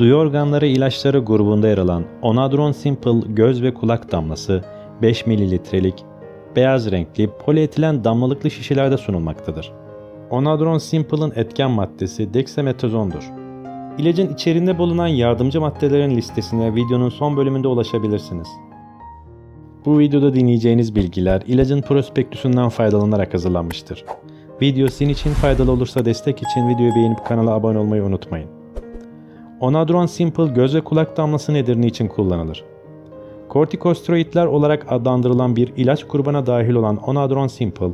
Duyu organları ilaçları grubunda yer alan Onadron Simple göz ve kulak damlası 5 mililitrelik beyaz renkli polietilen damlalıklı şişelerde sunulmaktadır. Onadron Simple'ın etken maddesi dexametazondur. İlacın içeriğinde bulunan yardımcı maddelerin listesine videonun son bölümünde ulaşabilirsiniz. Bu videoda dinleyeceğiniz bilgiler ilacın prospektüsünden faydalanarak hazırlanmıştır. Video sizin için faydalı olursa destek için videoyu beğenip kanala abone olmayı unutmayın. Onadron Simple göz ve kulak damlası nedir niçin kullanılır? Kortikosteroidler olarak adlandırılan bir ilaç grubuna dahil olan Onadron Simple,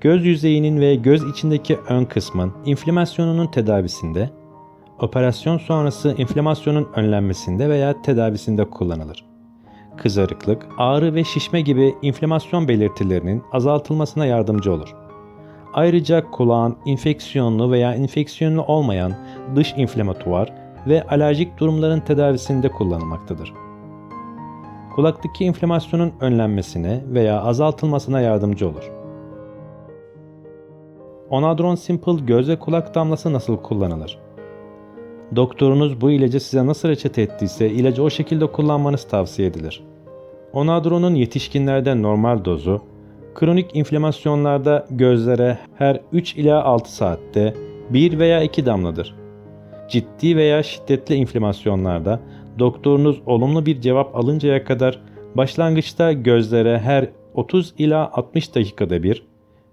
göz yüzeyinin ve göz içindeki ön kısmın inflamasyonunun tedavisinde, operasyon sonrası inflamasyonun önlenmesinde veya tedavisinde kullanılır. Kızarıklık, ağrı ve şişme gibi inflamasyon belirtilerinin azaltılmasına yardımcı olur. Ayrıca kulağın infeksiyonlu veya infeksiyonlu olmayan dış inflamatuar ve alerjik durumların tedavisinde kullanılmaktadır. Kulaktaki inflamasyonun önlenmesine veya azaltılmasına yardımcı olur. Onadron Simple göz ve kulak damlası nasıl kullanılır? Doktorunuz bu ilacı size nasıl reçete ettiyse ilacı o şekilde kullanmanız tavsiye edilir. Onadron'un yetişkinlerde normal dozu, kronik inflamasyonlarda gözlere her 3 ila 6 saatte 1 veya 2 damladır. Ciddi veya şiddetli inflamasyonlarda doktorunuz olumlu bir cevap alıncaya kadar başlangıçta gözlere her 30 ila 60 dakikada bir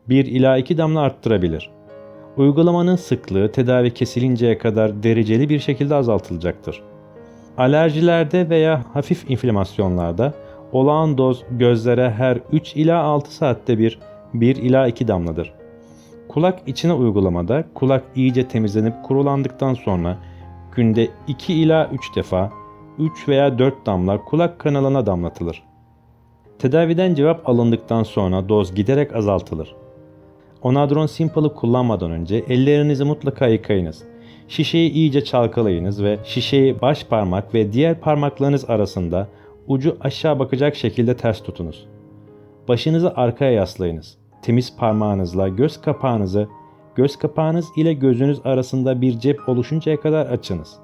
1 ila 2 damla arttırabilir. Uygulamanın sıklığı tedavi kesilinceye kadar dereceli bir şekilde azaltılacaktır. Alerjilerde veya hafif inflamasyonlarda olağan doz gözlere her 3 ila 6 saatte bir 1 ila 2 damladır. Kulak içine uygulamada kulak iyice temizlenip kurulandıktan sonra günde 2 ila 3 defa 3 veya 4 damla kulak kanalına damlatılır. Tedaviden cevap alındıktan sonra doz giderek azaltılır. Onadron Simple'ı kullanmadan önce ellerinizi mutlaka yıkayınız. Şişeyi iyice çalkalayınız ve şişeyi baş parmak ve diğer parmaklarınız arasında ucu aşağı bakacak şekilde ters tutunuz. Başınızı arkaya yaslayınız. Temiz parmağınızla göz kapağınızı göz kapağınız ile gözünüz arasında bir cep oluşuncaya kadar açınız.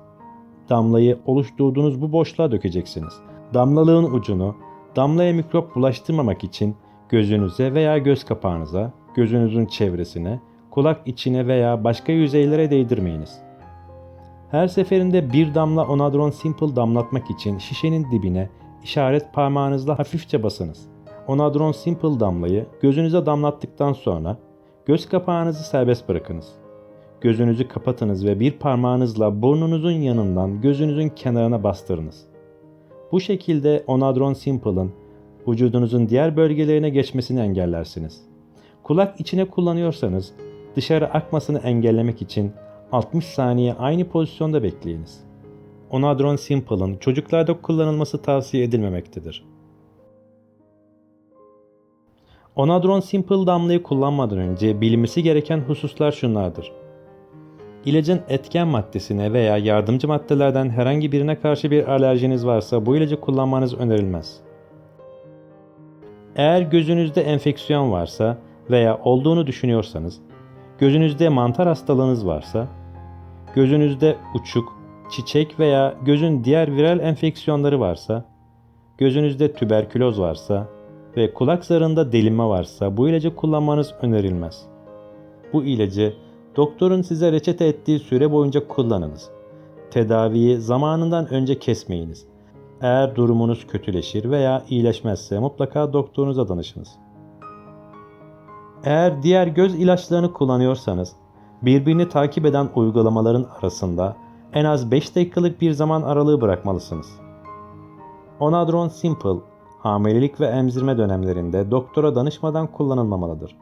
Damlayı oluşturduğunuz bu boşluğa dökeceksiniz. Damlalığın ucunu damlaya mikrop bulaştırmamak için gözünüze veya göz kapağınıza, gözünüzün çevresine, kulak içine veya başka yüzeylere değdirmeyiniz. Her seferinde bir damla Onadron Simple damlatmak için şişenin dibine işaret parmağınızla hafifçe basınız. Onadron Simple damlayı gözünüze damlattıktan sonra göz kapağınızı serbest bırakınız. Gözünüzü kapatınız ve bir parmağınızla burnunuzun yanından gözünüzün kenarına bastırınız. Bu şekilde Onadron Simple'ın vücudunuzun diğer bölgelerine geçmesini engellersiniz. Kulak içine kullanıyorsanız dışarı akmasını engellemek için 60 saniye aynı pozisyonda bekleyiniz. Onadron Simple'ın çocuklarda kullanılması tavsiye edilmemektedir. Onadron Simple damlayı kullanmadan önce bilinmesi gereken hususlar şunlardır. İlacın etken maddesine veya yardımcı maddelerden herhangi birine karşı bir alerjiniz varsa bu ilacı kullanmanız önerilmez. Eğer gözünüzde enfeksiyon varsa veya olduğunu düşünüyorsanız, gözünüzde mantar hastalığınız varsa, gözünüzde uçuk, çiçek veya gözün diğer viral enfeksiyonları varsa, gözünüzde tüberküloz varsa ve kulak zarında delinme varsa bu ilacı kullanmanız önerilmez. Bu ilacı doktorun size reçete ettiği süre boyunca kullanınız. Tedaviyi zamanından önce kesmeyiniz. Eğer durumunuz kötüleşir veya iyileşmezse mutlaka doktorunuza danışınız. Eğer diğer göz ilaçlarını kullanıyorsanız, birbirini takip eden uygulamaların arasında en az 5 dakikalık bir zaman aralığı bırakmalısınız. Onadron Simple, hamilelik ve emzirme dönemlerinde doktora danışmadan kullanılmamalıdır.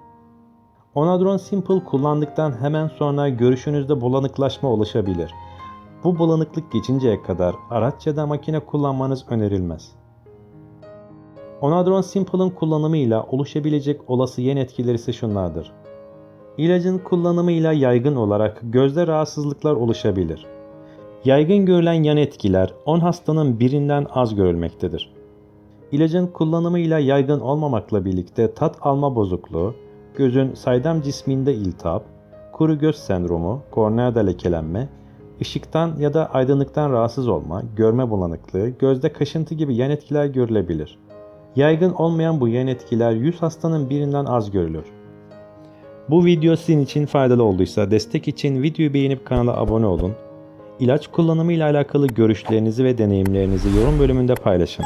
Onadron Simple kullandıktan hemen sonra görüşünüzde bulanıklaşma oluşabilir. Bu bulanıklık geçinceye kadar araç da makine kullanmanız önerilmez. Onadron Simple'ın kullanımıyla oluşabilecek olası yan etkileri ise şunlardır. İlacın kullanımıyla yaygın olarak gözde rahatsızlıklar oluşabilir. Yaygın görülen yan etkiler 10 hastanın birinden az görülmektedir. İlacın kullanımıyla yaygın olmamakla birlikte tat alma bozukluğu, gözün saydam cisminde iltihap, kuru göz sendromu, korneada lekelenme, Işıktan ya da aydınlıktan rahatsız olma, görme bulanıklığı, gözde kaşıntı gibi yan etkiler görülebilir. Yaygın olmayan bu yan etkiler 100 hastanın birinden az görülür. Bu video sizin için faydalı olduysa destek için videoyu beğenip kanala abone olun. İlaç kullanımı ile alakalı görüşlerinizi ve deneyimlerinizi yorum bölümünde paylaşın.